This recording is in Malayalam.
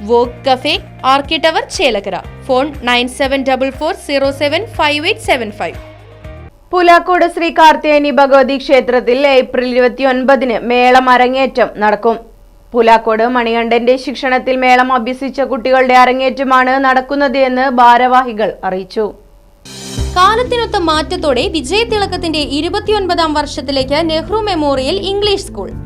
Walk cafe ആർക്കി tower Chelakkara. Phone nine seven double four zero seven five eight seven five. Pulakode Sri Karthiyani Bhagavathi ക്ഷേത്രത്തിൽ ഏപ്രിൽ ഇരുപത്തി ഒൻപതിന് മേളം അരങ്ങേറ്റം നടക്കും. പുലാക്കോട് മണികണ്ഠന്റെ ശിക്ഷണത്തിൽ മേളം അഭ്യസിച്ച കുട്ടികളുടെ അരങ്ങേറ്റമാണ് നടക്കുന്നത് എന്ന് ഭാരവാഹികൾ അറിയിച്ചു. കാലത്തിനൊത്ത മാറ്റത്തോടെ വിജയതിളക്കത്തിന്റെ ഇരുപത്തിയൊൻപതാം വർഷത്തിലേക്ക് നെഹ്റു മെമ്മോറിയൽ ഇംഗ്ലീഷ് സ്കൂൾ.